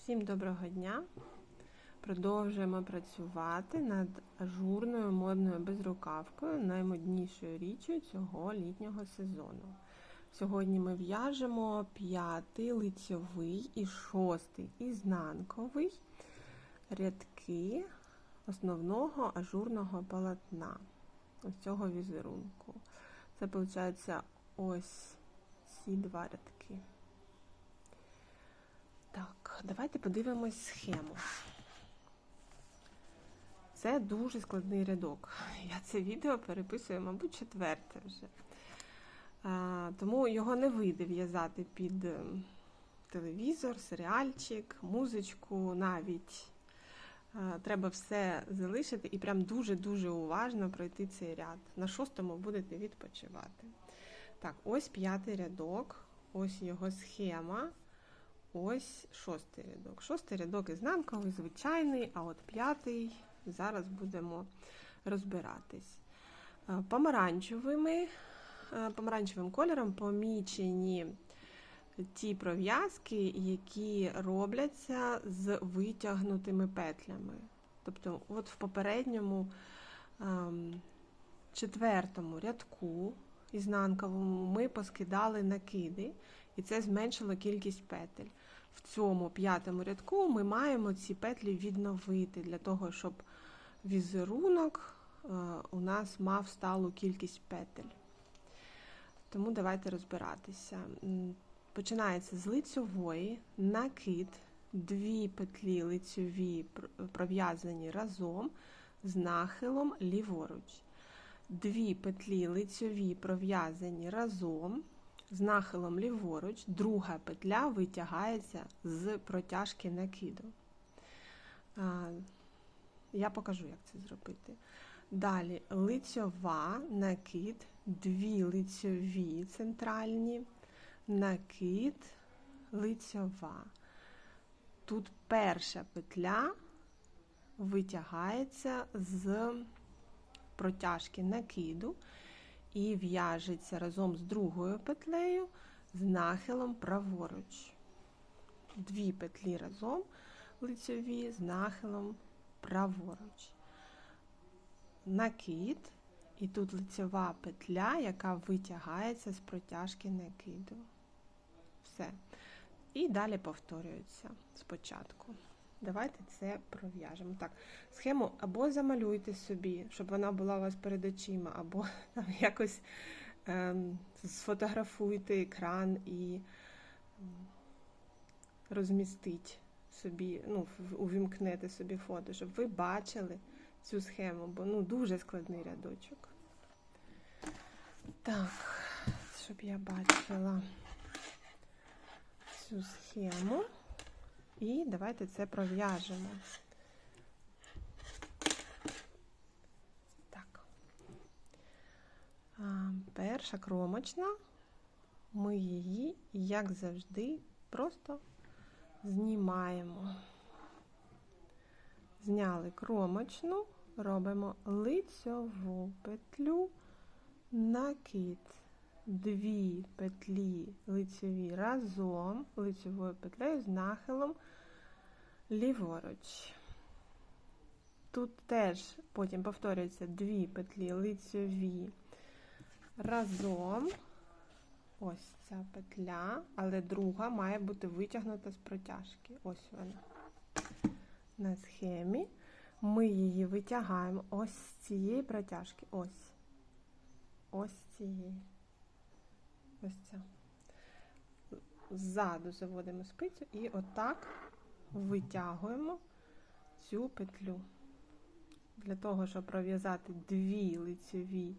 Всім доброго дня! Продовжуємо працювати над ажурною модною безрукавкою, наймоднішою річчю цього літнього сезону. Сьогодні ми в'яжемо п'ятий лицьовий і шостий ізнанковий рядки основного ажурного полотна ось цього візерунку. Це, виходить, ось ці два рядки. Так, давайте подивимось схему. Це дуже складний рядок. Я це відео переписую, мабуть, четверте вже. А, тому його не вийде в'язати під телевізор, серіальчик, музичку навіть. А, треба все залишити і прям дуже-дуже уважно пройти цей ряд. На шостому будете відпочивати. Так, ось п'ятий рядок, ось його схема. Ось шостий рядок. Шостий рядок ізнанковий, звичайний, а от п'ятий зараз будемо розбиратись. Помаранчевими, помаранчевим кольором помічені ті пров'язки, які робляться з витягнутими петлями. Тобто, от в попередньому четвертому рядку ізнанковому ми поскидали накиди, і це зменшило кількість петель. В цьому п'ятому рядку ми маємо ці петлі відновити для того, щоб візерунок у нас мав сталу кількість петель. Тому давайте розбиратися. Починається з лицьової, накид, дві петлі лицьові пров'язані разом з нахилом ліворуч. Дві петлі лицьові пров'язані разом з нахилом ліворуч, друга петля витягається з протяжки накиду. Я покажу, як це зробити. Далі лицьова, накид, дві лицьові центральні, накид, лицьова. Тут перша петля витягається з протяжки накиду і в'яжеться разом з другою петлею з нахилом праворуч. Дві петлі разом лицьові з нахилом праворуч. Накид, і тут лицьова петля, яка витягається з протяжки накиду. Все. І далі повторюється спочатку. Давайте це пров'яжемо. Так, схему або замалюйте собі, щоб вона була у вас перед очима, або там якось е, сфотографуйте екран і розмістіть собі, ну, увімкнете собі фото, щоб ви бачили цю схему, бо ну, дуже складний рядочок. Так, щоб я бачила цю схему. І давайте це пров'яжемо. Так. Перша кромочна, ми її, як завжди, просто знімаємо. Зняли кромочну, робимо лицьову петлю, накид дві петлі лицеві разом, лицевою петлею з нахилом ліворуч. Тут теж потім повторюється дві петлі лицеві разом. Ось ця петля, але друга має бути витягнута з протяжки. Ось вона. На схемі ми її витягаємо ось з цієї протяжки. Ось. Ось цієї. Ось ця. Ззаду заводимо спицю і отак витягуємо цю петлю. Для того, щоб пров'язати дві лицеві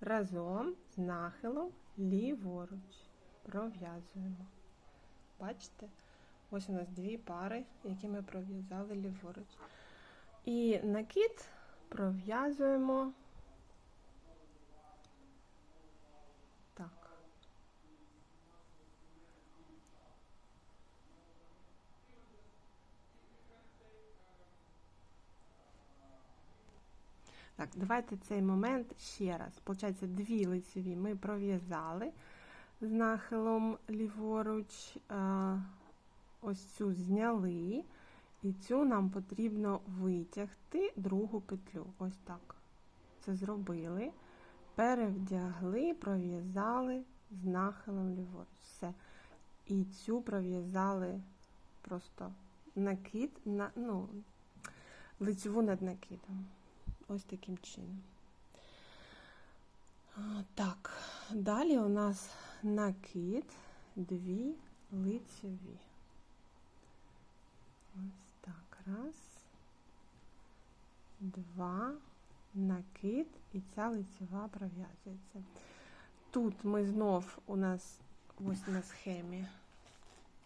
разом з нахилом ліворуч. Пров'язуємо. Бачите? Ось у нас дві пари, які ми пров'язали ліворуч. І накид пров'язуємо Так, давайте цей момент ще раз. Получається, дві лицеві ми пров'язали з нахилом ліворуч. Ось ось цю зняли, і цю нам потрібно витягти другу петлю. Ось так. Це зробили. Перевдягли, пров'язали з нахилом ліворуч. Все. І цю пров'язали просто накид, на, ну, лицеву над накидом. Ось таким чином. Так, далі у нас накид, дві лицеві. Ось так. Раз, два, накид, і ця лицева пров'язується. Тут ми знов у нас ось на схемі.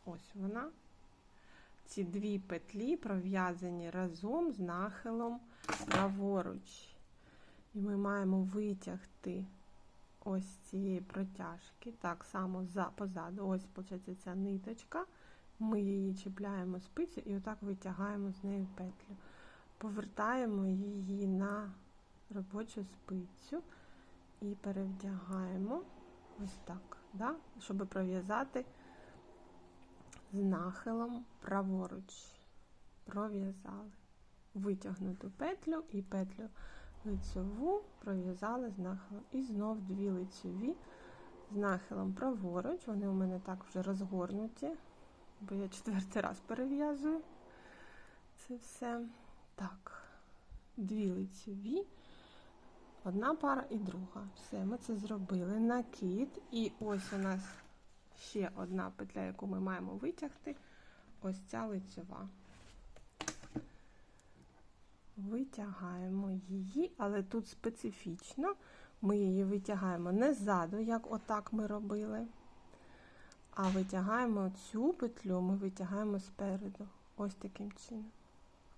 Ось вона. Ці дві петлі пров'язані разом з нахилом праворуч. І ми маємо витягти ось цієї протяжки, так само за, позаду. Ось, виходить, ця ниточка. Ми її чіпляємо спицю і отак витягаємо з нею петлю. Повертаємо її на робочу спицю і перевдягаємо ось так, да? щоб пров'язати з нахилом праворуч. Пров'язали. Витягнуту петлю і петлю лицьову пров'язали з нахилом. І знов дві лицьові з нахилом праворуч. Вони у мене так вже розгорнуті, бо я четвертий раз перев'язую це все. Так, дві лицьові, одна пара і друга. Все, ми це зробили. Накид. І ось у нас ще одна петля, яку ми маємо витягти. Ось ця лицьова. Витягаємо її, але тут специфічно ми її витягаємо не ззаду, як отак ми робили, а витягаємо цю петлю, ми витягаємо спереду. Ось таким чином.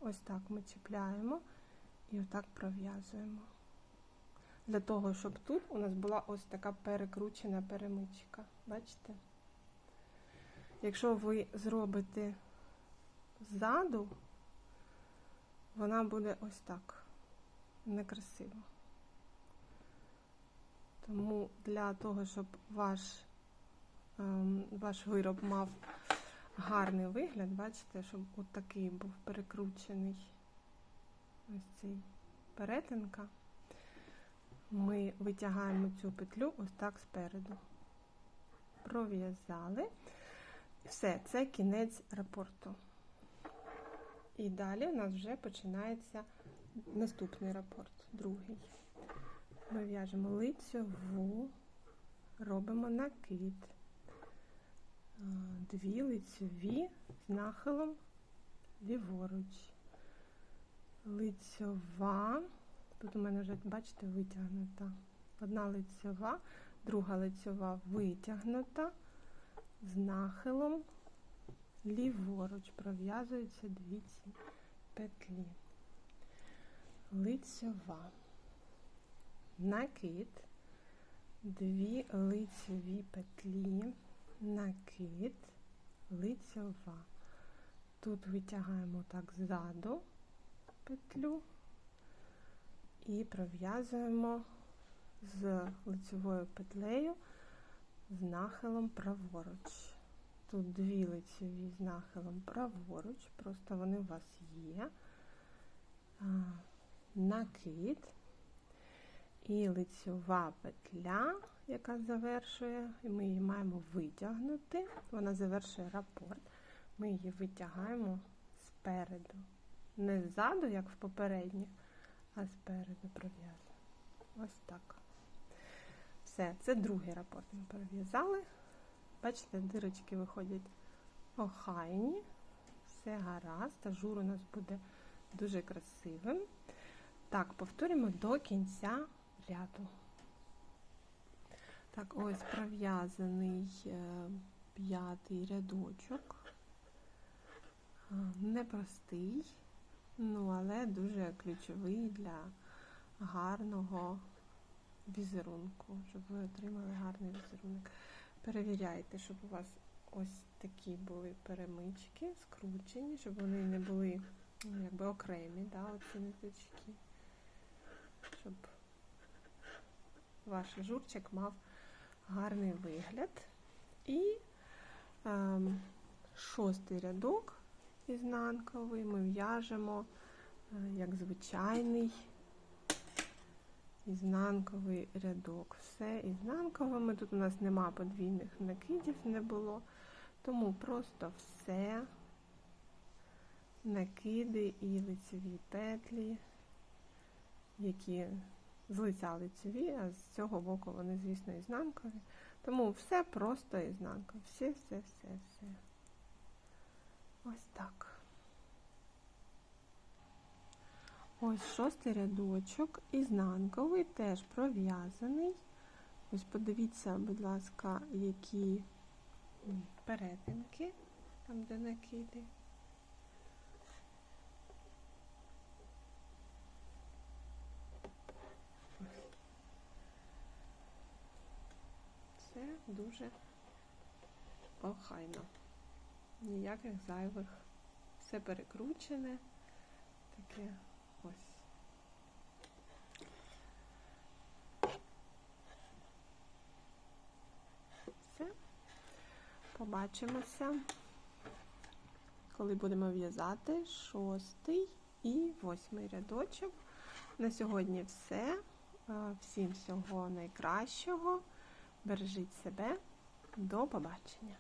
Ось так ми чіпляємо і отак пров'язуємо. Для того, щоб тут у нас була ось така перекручена перемичка. Бачите? Якщо ви зробите ззаду, вона буде ось так некрасиво. Тому для того, щоб ваш ем, ваш вироб мав гарний вигляд, бачите, щоб от такий був перекручений ось цей перетинка, ми витягаємо цю петлю ось так спереду. Пров'язали. Все, це кінець рапорту. І далі у нас вже починається наступний рапорт, другий. Ми в'яжемо лицьову, робимо накид, дві лицьові з нахилом ліворуч. Лицьова, тут у мене вже, бачите, витягнута. Одна лицьова, друга лицьова витягнута з нахилом ліворуч пров'язуються дві ці петлі. Лицьова, накид, дві лицьові петлі, накид, лицьова. Тут витягаємо так ззаду петлю і пров'язуємо з лицевою петлею з нахилом праворуч. Тут дві лицеві з нахилом праворуч, просто вони у вас є. Накид і лицьова петля, яка завершує, і ми її маємо витягнути. Вона завершує рапорт. Ми її витягаємо спереду. Не ззаду, як в попередніх, а спереду пров'язуємо. Ось так. Все, це другий рапорт ми перев'язали. Бачите, дирочки виходять охайні, все гаразд, ажур у нас буде дуже красивим. Так, повторюємо до кінця ряду. Так, ось пров'язаний е, п'ятий рядочок. Непростий, ну, але дуже ключовий для гарного візерунку, щоб ви отримали гарний візерунок. Перевіряйте, щоб у вас ось такі були перемички, скручені, щоб вони не були ну, якби окремі, да, оці ниточки, щоб ваш журчик мав гарний вигляд. І ем, шостий рядок ізнанковий ми в'яжемо е, як звичайний ізнанковий рядок. Все ізнанковими. Тут у нас нема подвійних накидів, не було. Тому просто все накиди і лицеві петлі, які з лиця лицеві, а з цього боку вони, звісно, ізнанкові. Тому все просто ізнанка. Все, все, все, все. Ось так. Ось шостий рядочок, ізнанковий, теж пров'язаний. Ось подивіться, будь ласка, які перетинки, там де накиди. Це дуже охайно. Ніяких зайвих. Все перекручене. Таке ось. Все. Побачимося, коли будемо в'язати шостий і восьмий рядочок. На сьогодні все. Е, Всім всього найкращого. Бережіть себе. До побачення.